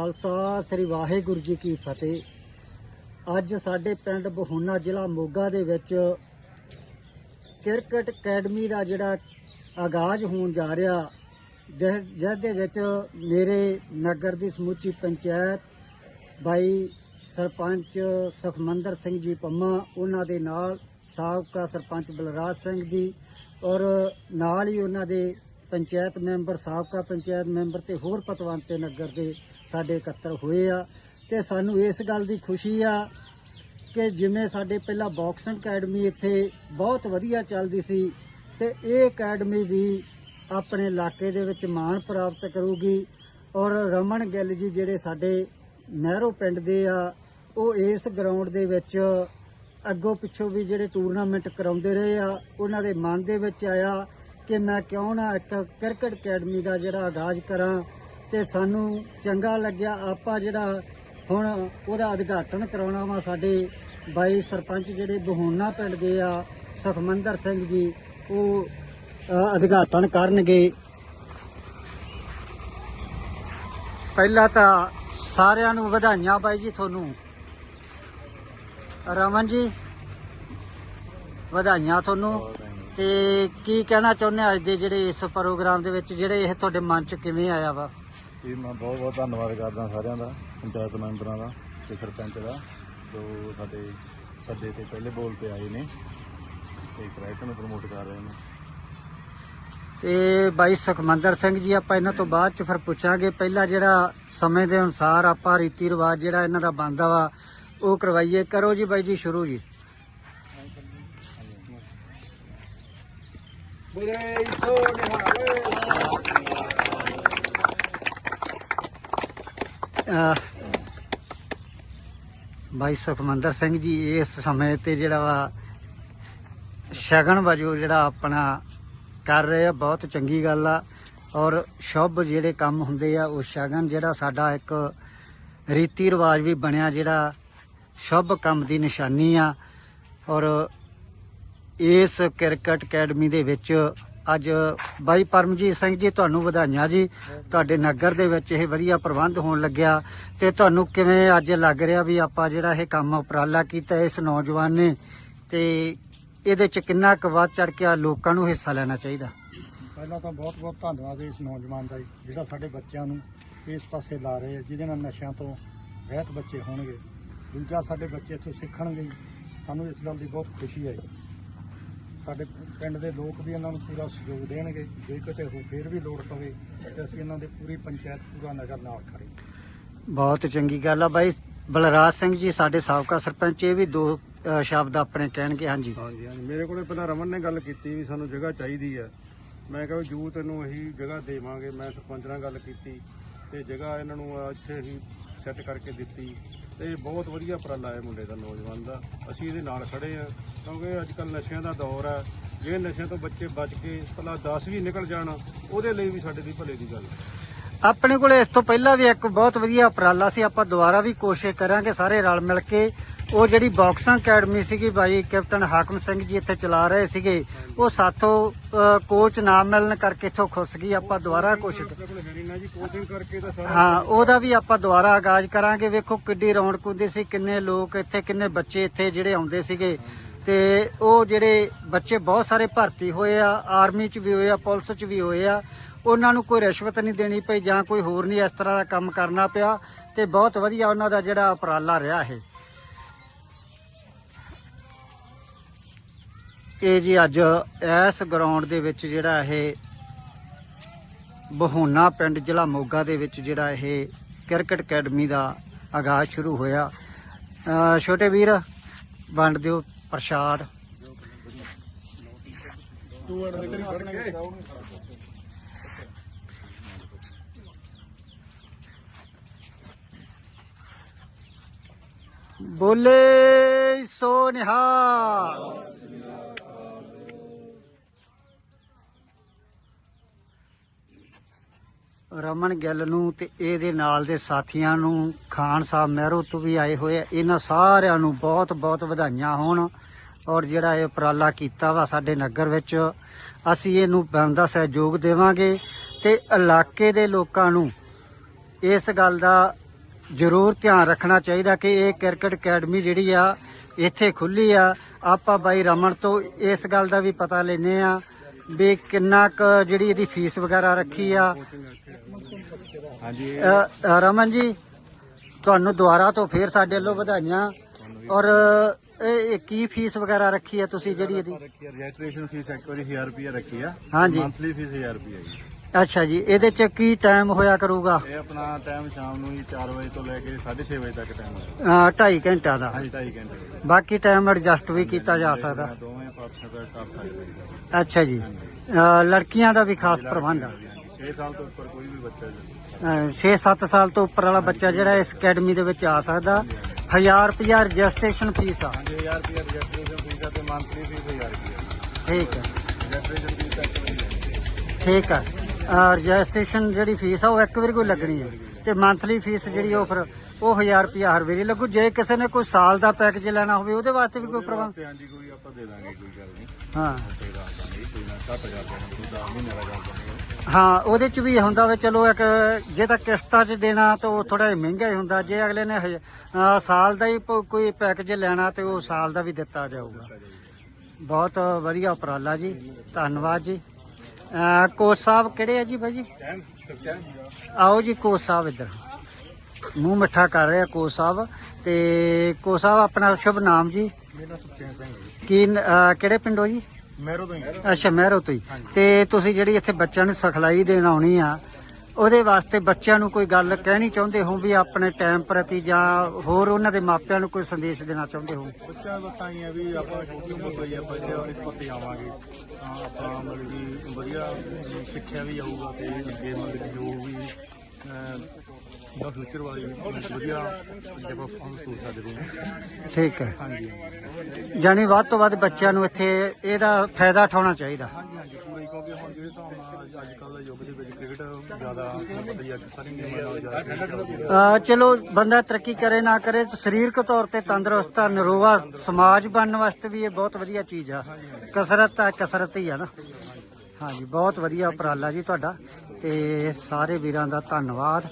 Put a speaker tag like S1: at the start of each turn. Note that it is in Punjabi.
S1: ਖਾਲਸਾ, ਸ੍ਰੀ ਵਾਹਿਗੁਰੂ ਜੀ ਕੀ ਫਤਿਹ। ਅੱਜ ਸਾਡੇ ਪਿੰਡ ਬਹੋਨਾ ਜ਼ਿਲ੍ਹਾ ਮੋਗਾ ਦੇ ਵਿੱਚ ਕ੍ਰਿਕਟ ਅਕੈਡਮੀ ਦਾ ਜਿਹੜਾ ਆਗਾਜ਼ ਹੋਣ ਜਾ ਰਿਹਾ ਜਿਸ ਜਿਸ ਦੇ ਵਿੱਚ ਮੇਰੇ ਨਗਰ ਦੀ ਸਮੁੱਚੀ ਪੰਚਾਇਤ ਬਾਈ ਸਰਪੰਚ ਸੁਖਮੰਦਰ ਸਿੰਘ ਜੀ ਪੰਮਾ, ਉਹਨਾਂ ਦੇ ਨਾਲ ਸਾਬਕਾ ਸਰਪੰਚ ਬਲਰਾਜ ਸਿੰਘ ਜੀ ਔਰ ਨਾਲ ਹੀ ਉਹਨਾਂ ਦੇ ਪੰਚਾਇਤ ਮੈਂਬਰ, ਸਾਬਕਾ ਪੰਚਾਇਤ ਮੈਂਬਰ ਤੇ ਹੋਰ ਪਤਵੰਤੇ ਨਗਰ ਦੇ ਸਾਡੇ ਇਕੱਤਰ ਹੋਏ ਆ ਤੇ ਸਾਨੂੰ ਇਸ ਗੱਲ ਦੀ ਖੁਸ਼ੀ ਆ ਕਿ ਜਿਵੇਂ ਸਾਡੇ ਪਹਿਲਾਂ ਬਾਕਸਿੰਗ ਅਕੈਡਮੀ ਇੱਥੇ ਬਹੁਤ ਵਧੀਆ ਚੱਲਦੀ ਸੀ ਤੇ ਇਹ ਅਕੈਡਮੀ ਵੀ ਆਪਣੇ ਇਲਾਕੇ ਦੇ ਵਿੱਚ ਮਾਣ ਪ੍ਰਾਪਤ ਕਰੂਗੀ ਔਰ ਰਮਨ ਗਿੱਲ ਜੀ ਜਿਹੜੇ ਸਾਡੇ ਨਹਿਰੋ ਪਿੰਡ ਦੇ ਆ, ਉਹ ਇਸ ਗਰਾਊਂਡ ਦੇ ਵਿੱਚ ਅੱਗੋਂ ਪਿੱਛੋਂ ਵੀ ਜਿਹੜੇ ਟੂਰਨਾਮੈਂਟ ਕਰਾਉਂਦੇ ਰਹੇ ਆ, ਉਹਨਾਂ ਦੇ ਮਨ ਦੇ ਵਿੱਚ ਆਇਆ ਕਿ ਮੈਂ ਕਿਉਂ ਨਾ ਇੱਕ ਕ੍ਰਿਕਟ ਅਕੈਡਮੀ ਦਾ ਜਿਹੜਾ ਆਗਾਜ਼ ਕਰਾਂ ਤੇ ਸਾਨੂੰ ਚੰਗਾ ਲੱਗਿਆ। ਆਪਾਂ ਜਿਹੜਾ ਹੁਣ ਉਹਦਾ ਉਦਘਾਟਨ ਕਰਾਉਣਾ ਵਾ, ਸਾਡੇ ਬਾਈ ਸਰਪੰਚ ਜਿਹੜੇ ਬਹੋਨਾ ਪਿੰਡ ਦੇ ਆ, ਸੁਖਮੰਦਰ ਸਿੰਘ ਜੀ, ਉਹ ਉਦਘਾਟਨ ਕਰਨਗੇ। ਪਹਿਲਾਂ ਤਾਂ ਸਾਰਿਆਂ ਨੂੰ ਵਧਾਈਆਂ ਬਾਈ ਜੀ ਤੁਹਾਨੂੰ। ਰਮਨ ਜੀ, ਵਧਾਈਆਂ ਤੁਹਾਨੂੰ। ਤੇ ਕੀ ਕਹਿਣਾ ਚਾਹੁੰਦੇ ਅੱਜ ਦੇ ਜਿਹੜੇ ਇਸ ਪ੍ਰੋਗਰਾਮ ਦੇ ਵਿੱਚ, ਜਿਹੜੇ ਇਹ ਤੁਹਾਡੇ ਮਨ ਚ ਕਿਵੇਂ ਆਇਆ ਵਾ?
S2: ਜੀ ਮੈਂ ਬਹੁਤ ਬਹੁਤ ਧੰਨਵਾਦ ਕਰਦਾ ਸਾਰਿਆਂ ਦਾ ਪੰਚਾਇਤ ਮੈਂਬਰਾਂ ਦਾ ਤੇ ਸਰਪੰਚ ਦਾ ਜੋ ਸਾਡੇ ਸੱਦੇ ਤੇ ਪਹਿਲੇ ਬੋਲ ਤੇ ਆਏ ਨੇ ਤੇ ਕ੍ਰਿਕਟ ਨੂੰ ਪ੍ਰਮੋਟ ਕਰ ਰਹੇ ਨੇ।
S1: ਤੇ ਬਾਈ ਸੁਖਮੰਦਰ ਸਿੰਘ ਜੀ ਆਪਾਂ ਇਹਨਾਂ ਤੋਂ ਬਾਅਦ ਚ ਫਿਰ ਪੁੱਛਾਂਗੇ ਪਹਿਲਾਂ ਜਿਹੜਾ ਸਮੇਂ ਦੇ ਅਨੁਸਾਰ ਆਪਾਂ ਰੀਤੀ ਰਿਵਾਜ ਜਿਹੜਾ ਇਹਨਾਂ ਦਾ ਬਣਦਾ ਵਾ ਉਹ ਕਰਵਾਈਏ। ਕਰੋ ਜੀ ਬਾਈ ਜੀ ਸ਼ੁਰੂ ਜੀ। ਅਹ ਬਾਈ ਸੁਖਮੰਦਰ ਸਿੰਘ ਜੀ, ਇਸ ਸਮੇਂ ਤੇ ਜਿਹੜਾ ਵਾ ਸ਼ਗਨ ਵਜੋਂ ਜਿਹੜਾ ਆਪਣਾ ਕਰ ਰਹੇ ਆ, ਬਹੁਤ ਚੰਗੀ ਗੱਲ ਆ। ਔਰ ਸ਼ੁਭ ਜਿਹੜੇ ਕੰਮ ਹੁੰਦੇ ਆ, ਉਹ ਸ਼ਗਨ ਜਿਹੜਾ ਸਾਡਾ ਇੱਕ ਰੀਤੀ ਰਿਵਾਜ ਵੀ ਬਣਿਆ, ਜਿਹੜਾ ਸ਼ੁਭ ਕੰਮ ਦੀ ਨਿਸ਼ਾਨੀ ਆ। ਔਰ ਇਸ ਕ੍ਰਿਕਟ ਅਕੈਡਮੀ ਦੇ ਵਿੱਚ ਅੱਜ ਬਾਈ ਪਰਮਜੀਤ ਸਿੰਘ ਜੀ ਤੁਹਾਨੂੰ ਵਧਾਈਆਂ ਜੀ। ਤੁਹਾਡੇ ਨਗਰ ਦੇ ਵਿੱਚ ਇਹ ਵਧੀਆ ਪ੍ਰਬੰਧ ਹੋਣ ਲੱਗਿਆ ਤੇ ਤੁਹਾਨੂੰ ਕਿਵੇਂ ਅੱਜ ਲੱਗ ਰਿਹਾ ਵੀ ਆਪਾਂ ਜਿਹੜਾ ਇਹ ਕੰਮ ਉਪਰਾਲਾ ਕੀਤਾ ਇਸ ਨੌਜਵਾਨ ਨੇ ਤੇ ਇਹਦੇ ਚ ਕਿੰਨਾ ਕੁ ਵੱਧ ਚੜ ਕੇ ਲੋਕਾਂ ਨੂੰ ਹਿੱਸਾ ਲੈਣਾ ਚਾਹੀਦਾ?
S3: ਪਹਿਲਾਂ ਤਾਂ ਬਹੁਤ ਬਹੁਤ ਧੰਨਵਾਦ ਇਸ ਨੌਜਵਾਨ ਦਾ ਜਿਹੜਾ ਸਾਡੇ ਬੱਚਿਆਂ ਨੂੰ ਇਸ ਪਾਸੇ ਲਾ ਰਹੇ ਆ, ਜਿਹਦੇ ਨਾਲ ਨਸ਼ਿਆਂ ਤੋਂ ਰਹਿਤ ਬੱਚੇ ਹੋਣਗੇ। ਦੂਜਾ ਸਾਡੇ ਬੱਚੇ ਇੱਥੋਂ ਸਿੱਖਣਗੇ ਜੀ। ਸਾਨੂੰ ਇਸ ਗੱਲ ਦੀ ਬਹੁਤ ਖੁਸ਼ੀ ਹੈ ਸਾਡੇ ਪਿੰਡ ਦੇ ਲੋਕ ਵੀ ਇਹਨਾਂ ਨੂੰ ਪੂਰਾ ਸਹਿਯੋਗ ਦੇਣਗੇ। ਜੇ ਕਿਤੇ ਹੋ ਫੇਰ ਵੀ ਲੋੜ ਪਵੇ ਤੇ ਅਸੀਂ ਇਹਨਾਂ ਦੇ ਪੂਰੀ ਪੰਚਾਇਤ ਪੂਰਾ ਨਗਰ ਨਾਲ ਖੜੇ।
S1: ਬਹੁਤ ਚੰਗੀ ਗੱਲ ਆ ਬਾਈ। ਬਲਰਾਜ ਸਿੰਘ ਜੀ ਸਾਡੇ ਸਾਬਕਾ ਸਰਪੰਚ ਇਹ ਵੀ ਦੋ ਅ, ਸ਼ਬਦ ਆਪਣੇ ਕਹਿਣਗੇ ਹਾਂਜੀ।
S4: ਹਾਂਜੀ ਹਾਂਜੀ। ਮੇਰੇ ਕੋਲੇ ਪਹਿਲਾਂ ਰਮਨ ਨੇ ਗੱਲ ਕੀਤੀ ਵੀ ਸਾਨੂੰ ਜਗ੍ਹਾ ਚਾਹੀਦੀ ਆ। ਮੈਂ ਕਿਹਾ ਵੀ ਯੂਥ ਨੂੰ ਅਸੀਂ ਜਗ੍ਹਾ ਦੇਵਾਂਗੇ। ਮੈਂ ਸਰਪੰਚ ਨਾਲ ਗੱਲ ਕੀਤੀ ਤੇ ਜਗ੍ਹਾ ਇਹਨਾਂ ਨੂੰ ਇੱਥੇ ਹੀ ਸੈੱਟ ਕਰਕੇ ਦਿੱਤੀ। ਤੇ ਬਹੁਤ ਵਧੀਆ ਉਪਰਾਲਾ ਹੈ ਮੁੰਡੇ ਦਾ, ਨੌਜਵਾਨ ਦਾ। ਅਸੀਂ ਇਹਦੇ ਨਾਲ ਖੜੇ ਆ ਕਿਉਂਕਿ ਅੱਜ ਕੱਲ ਨਸ਼ਿਆਂ ਦਾ ਦੌਰ ਹੈ। ਜੇ ਨਸ਼ਿਆਂ ਤੋਂ ਬੱਚੇ ਬਚ ਕੇ ਭਲਾ 10 ਵੀ ਨਿਕਲ ਜਾਣ, ਉਹਦੇ ਲਈ ਵੀ ਸਾਡੇ ਦੀ ਭਲੇ ਦੀ ਗੱਲ ਹੈ।
S1: ਆਪਣੇ ਕੋਲ ਇਸ ਤੋਂ ਪਹਿਲਾਂ ਵੀ ਇੱਕ ਬਹੁਤ ਵਧੀਆ ਉਪਰਾਲਾ ਸੀ, ਆਪਾਂ ਦੁਬਾਰਾ ਵੀ ਕੋਸ਼ਿਸ਼ ਕਰਾਂਗੇ ਸਾਰੇ ਰਲ ਮਿਲ ਕੇ। ਉਹ ਜਿਹੜੀ ਬਾਕਸਿੰਗ ਅਕੈਡਮੀ ਸੀਗੀ ਬਾਈ ਕੈਪਟਨ ਹਾਕਮ ਸਿੰਘ ਜੀ ਇੱਥੇ ਚਲਾ ਰਹੇ ਸੀਗੇ। ਉਹ ਸਾਥੋਂ ਕੋਚ ਨਾ ਮਿਲਣ ਕਰਕੇ ਇੱਥੋਂ ਖੁੱਸ ਗਈ ਆਪਾਂ ਦੁਬਾਰਾ ਕੋਸ਼ਿਸ਼
S4: ਹਾਂ
S1: ਉਹਦਾ ਵੀ ਆਪਾਂ ਦੁਬਾਰਾ ਆਗਾਜ਼ ਕਰਾਂਗੇ। ਵੇਖੋ ਕਿੱਡੀ ਰੌਣਕ ਹੁੰਦੀ ਸੀ ਕਿੰਨੇ ਲੋਕ ਇੱਥੇ ਕਿੰਨੇ ਬੱਚੇ ਇੱਥੇ ਜਿਹੜੇ ਆਉਂਦੇ ਸੀਗੇ। ਤੇ ਉਹ ਜਿਹੜੇ ਬੱਚੇ ਬਹੁਤ ਸਾਰੇ ਭਰਤੀ ਹੋਏ ਆ ਆਰਮੀ 'ਚ ਵੀ ਹੋਏ ਆ ਪੁਲਿਸ 'ਚ ਵੀ ਹੋਏ ਆ। ਉਹਨਾਂ ਨੂੰ ਕੋਈ ਰਿਸ਼ਵਤ ਨਹੀਂ ਦੇਣੀ ਪਈ ਜਾਂ ਕੋਈ ਹੋਰ ਨਹੀਂ ਇਸ ਤਰ੍ਹਾਂ ਦਾ ਕੰਮ ਕਰਨਾ ਪਿਆ। ਤੇ ਬਹੁਤ ਵਧੀਆ ਉਹਨਾਂ ਦਾ ਜਿਹੜਾ ਉਪਰਾਲਾ ਰਿਹਾ ਇਹ। ਇਹ ਜੀ ਅੱਜ ਇਸ ਗਰਾਊਂਡ ਦੇ ਵਿੱਚ ਜਿਹੜਾ ਇਹ ਬਹੋਨਾ ਪਿੰਡ ਜ਼ਿਲ੍ਹਾ ਮੋਗਾ ਦੇ ਵਿੱਚ ਜਿਹੜਾ ਇਹ ਕ੍ਰਿਕਟ ਅਕੈਡਮੀ ਦਾ ਆਗਾਜ਼ ਸ਼ੁਰੂ ਹੋਇਆ। ਛੋਟੇ ਵੀਰ, ਵੰਡ ਦਿਓ ਪ੍ਰਸ਼ਾਦ। ਬੋਲੇ ਸੋ ਰਮਨ ਗਿੱਲ ਨੂੰ ਤੇ ਇਹਦੇ ਨਾਲ ਦੇ ਸਾਥੀਆਂ ਨੂੰ, ਖਾਨ ਸਾਹਿਬ ਮਹਿਰੋ ਤੋਂ ਵੀ ਆਏ ਹੋਏ ਆ। ਇਹਨਾਂ ਸਾਰਿਆਂ ਨੂੰ ਬਹੁਤ ਬਹੁਤ ਵਧਾਈਆਂ ਹੋਣ ਔਰ ਜਿਹੜਾ ਇਹ ਉਪਰਾਲਾ ਕੀਤਾ ਵਾ ਸਾਡੇ ਨਗਰ ਵਿੱਚ, ਅਸੀਂ ਇਹਨੂੰ ਬਣਦਾ ਸਹਿਯੋਗ ਦੇਵਾਂਗੇ ਤੇ ਇਲਾਕੇ ਦੇ ਲੋਕਾਂ ਨੂੰ ਇਸ ਗੱਲ ਦਾ ਜ਼ਰੂਰ ਧਿਆਨ ਰੱਖਣਾ ਚਾਹੀਦਾ ਕਿ ਇਹ ਕ੍ਰਿਕਟ ਅਕੈਡਮੀ ਜਿਹੜੀ ਆ, ਇੱਥੇ ਖੁੱਲੀ ਆ। ਆਪਾਂ ਬਾਈ ਰਮਨ ਤੋਂ ਇਸ ਗੱਲ ਦਾ ਵੀ ਪਤਾ ਲੈਨੇ ਆ ਵੀ ਕਿੰਨਾ ਕੁ ਜਿਹੜੀ ਇਹਦੀ ਫੀਸ ਵਗੈਰਾ ਰੱਖੀ ਆ?
S2: ਹਾਂਜੀ।
S1: ਅ, ਰਮਨ ਜੀ ਤੁਹਾਨੂੰ ਦੁਬਾਰਾ ਤੋਂ ਫੇਰ ਸਾਡੇ ਵੱਲੋਂ ਵਧਾਈਆਂ। ਔਰ ਇਹ ਇਹ ਕੀ ਫੀਸ ਵਗੈਰਾ ਰੱਖੀ ਹੈ ਤੁਸੀਂ ਜਿਹੜੀ ਇਹਦੀ?
S2: ਰੱਖੀ ਹੈ ਰਜਿਸਟ੍ਰੇਸ਼ਨ ਫੀਸ ਇੱਕ ਵਾਰੀ 1000 ਰੁਪਏ ਰੱਖੀ ਆ।
S1: ਹਾਂਜੀ।
S2: ਮੰਥਲੀ ਫੀਸ 1000 ਰੁਪਏ ਜੀ।
S1: ਅੱਛਾ ਜੀ ਇਹਦੇ ਚ ਕੀ ਟਾਈਮ ਹੋਇਆ ਕਰੂਗਾ?
S2: ਇਹ ਆਪਣਾ ਟਾਈਮ ਸ਼ਾਮ ਨੂੰ ਜੀ 4 ਵਜੇ ਤੋਂ ਲੈ ਕੇ 6:30 ਵਜੇ ਤੱਕ ਟਾਈਮ ਹੈ
S1: 2.5 ਘੰਟਾ ਦਾ।
S2: ਹਾਂਜੀ 2.5 ਘੰਟੇ।
S1: ਬਾਕੀ ਟਾਈਮ ਐਡਜਸਟ ਵੀ ਕੀਤਾ ਜਾ ਸਕਦਾ।
S2: ਦੋਵੇਂ ਪਾਸੇ ਦਾ ਕਰ ਸਕਦੇ ਜੀ
S1: ਅੱਛਾ ਜੀ। ਅ, ਲੜਕੀਆਂ ਦਾ ਵੀ ਖਾਸ ਪ੍ਰਬੰਧ ਆ।
S2: 6 ਸਾਲ ਤੋਂ ਉੱਪਰ ਕੋਈ ਵੀ ਬੱਚਾ ਜੀ।
S1: 6-7 ਸਾਲ ਤੋਂ ਉੱਪਰ ਵਾਲਾ ਬੱਚਾ ਜਿਹੜਾ ਇਸ ਅਕੈਡਮੀ ਦੇ ਵਿੱਚ ਆ ਸਕਦਾ। 1000 ਰੁਪਿਆ ਰਜਿਸਟ੍ਰੇਸ਼ਨ ਫੀਸ ਆ।
S2: 5000 ਰੁਪਏ ਰਜਿਸਟ੍ਰੇਸ਼ਨ ਫੀਸ ਹੈ ਤੇ ਮੰਥਲੀ ਫੀਸ 1000 ਰੁਪਏ
S1: ਠੀਕ ਹੈ
S2: ਰਜਿਸਟ੍ਰੇਸ਼ਨ ਫੀਸ ਤੱਕ ਨਹੀਂ
S1: ਠੀਕ ਹੈ ਰਜਿਸਟ੍ਰੇਸ਼ਨ ਜਿਹੜੀ ਫੀਸ ਆ ਉਹ ਇੱਕ ਵਾਰੀ ਕੋਈ ਲੱਗਣੀ ਹੈ ਤੇ ਮੰਥਲੀ ਫੀਸ ਜਿਹੜੀ ਉਹ ਫਿਰ ਉਹ 1000 ਰੁਪਿਆ ਹਰ ਵਾਰੀ ਲੱਗੂ। ਜੇ ਕਿਸੇ ਨੇ ਕੋਈ ਸਾਲ ਦਾ ਪੈਕੇਜ ਲੈਣਾ ਹੋਵੇ ਉਹਦੇ ਵਾਸਤੇ ਵੀ ਕੋਈ ਪ੍ਰਬੰਧ
S2: ਹਾਂਜੀ ਕੋਈ ਆਪਾਂ ਦੇ ਦਾਂਗੇ ਕੋਈ ਗੱਲ ਨਹੀਂ।
S1: ਹਾਂ।
S2: ਤੇ ਰਾਤ ਦਾ ਨਹੀਂ ਕੋਈ ਨਾ 7000 ਰੁਪਏ ਕੋਈ 10 ਮਹੀਨੇ ਦਾ ਕਰ ਦਾਂਗੇ
S1: ਹਾਂ ਉਹਦੇ ਚ ਵੀ ਹੁੰਦਾ ਵੇ ਚਲੋ ਇੱਕ ਜੇ ਤਾਂ ਕਿਸ਼ਤਾਂ 'ਚ ਦੇਣਾ ਤਾਂ ਉਹ ਥੋੜਾ ਮਹਿੰਗਾ ਹੀ ਹੁੰਦਾ। ਜੇ ਅਗਲੇ ਨੇ ਸਾਲ ਦਾ ਹੀ ਕੋਈ ਪੈਕੇਜ ਲੈਣਾ ਤੇ ਉਹ ਸਾਲ ਦਾ ਵੀ ਦਿੱਤਾ ਜਾਊਗਾ। ਬਹੁਤ ਵਧੀਆ ਉਪਰਾਲਾ ਜੀ। ਧੰਨਵਾਦ ਜੀ। ਅਹ ਕੋਚ ਸਾਹਿਬ ਕਿਹੜੇ ਆ ਜੀ ਜੀ? ਆਓ ਜੀ ਕੋਚ ਸਾਹਿਬ ਇੱਧਰ। ਮੂੰਹ ਮਿੱਠਾ ਕਰ ਰਹੇ ਕੋਚ ਸਾਹਿਬ ਤੇ ਕੋਚ ਸਾਹਿਬ ਆਪਣਾ ਸ਼ੁਭ ਨਾਮ ਜੀ।
S3: ਮੇਰਾ ਸੁਖਚੈਨ ਸਿੰਘ ਹੈ ਜੀ।
S1: ਕੀ ਨ- ਅਹ ਕਿਹੜੇ ਪਿੰਡੋਂ ਜੀ?
S3: ਮੈਰੋ ਤੋਂ ਹੀ।
S1: ਅੱਛਾ ਮਹਿਰੋ ਤੋਂ ਹੀ। ਤੇ ਤੁਸੀਂ ਜਿਹੜੀ ਇੱਥੇ ਬੱਚਿਆਂ ਨੂੰ ਸਿਖਲਾਈ ਦੇਣ ਆਉਣੀ ਆ ਉਹਦੇ ਵਾਸਤੇ ਬੱਚਿਆਂ ਨੂੰ ਕੋਈ ਗੱਲ ਕਹਿਣੀ ਚਾਹੁੰਦੇ ਹੋ ਵੀ ਆਪਣੇ ਟਾਈਮ ਪ੍ਰਤੀ ਜਾਂ ਹੋਰ ਉਹਨਾਂ ਦੇ ਮਾਪਿਆਂ ਨੂੰ ਕੋਈ ਸੰਦੇਸ਼ ਦੇਣਾ ਚਾਹੁੰਦੇ ਹੋ?
S3: ਬੱਚਾ ਹੈ ਵੀ ਆਪਾਂ ਛੋਟੀ ਉਮਰ ਤੋਂ ਹੀ ਆਪਾਂ ਜੇ ਇਸ ਪੱਤੇ ਆਵਾਂਗੇ। ਤਾਂ ਆਪਾਂ ਮਤਲਬ ਕਿ ਵਧੀਆ ਸਿੱਖਿਆ ਵੀ ਜਾਊਗਾ ਤੇ ਅੱਗੇ ਮਤਲਬ ਜੋ ਵੀ ਦਾ ਫਿਊਚਰ ਵਾਲੀ ਵਧੀਆ ਆਪਾਂ ਸੋਚ ਸਕਦੇ ਹਾਂ
S1: ਠੀਕ ਹੈ।
S3: ਹਾਂਜੀ
S1: ਜਾਨੀ ਵੱਧ ਤੋਂ ਵੱਧ ਬੱਚਿਆਂ ਨੂੰ ਇੱਥੇ ਇਹਦਾ ਫਾਇਦਾ ਉਠਾਉਣਾ ਚਾਹੀਦਾ।
S3: ਹਾਂਜੀ ਹਾਂਜੀ ਪੂਰਾ ਹੀ ਕਿਉਂਕਿ ਹੁਣ ਜਿਹੜੇ ਹਿਸਾਬ ਨਾਲ ਅੱਜ ਕੱਲ੍ਹ ਦੇ ਯੁੱਗ ਦੇ ਵਿੱਚ ਕ੍ਰਿਕਟ ਜ਼ਿਆਦਾ ਤੁਹਾਨੂੰ ਪਤਾ ਹੀ ਹੈ ਕਿ ਸਾਰੀ ਗੇਮਾਂ ਨਾਲ ਜ਼ਿਆਦਾ cricket ਚੱਲਦੀ ਹੈ।
S1: ਅਹ ਚਲੋ ਬੰਦਾ ਤਰੱਕੀ ਕਰੇ ਨਾ ਕਰੇ ਸਰੀਰਕ ਤੌਰ ਤੇ ਤੰਦਰੁਸਤ ਨਰੋਵਾ ਸਮਾਜ ਬਣਨ ਵਾਸਤੇ ਵੀ ਇਹ ਬਹੁਤ ਵਧੀਆ ਚੀਜ਼ ਆ। ਕਸਰਤ ਆ ਕਸਰਤ ਹੀ ਆ ਨਾ। ਹਾਂਜੀ ਬਹੁਤ ਵਧੀਆ ਉਪਰਾਲਾ ਜੀ ਤੁਹਾਡਾ ਤੇ ਸਾਰੇ ਵੀਰਾਂ ਦਾ ਧੰਨਵਾਦ।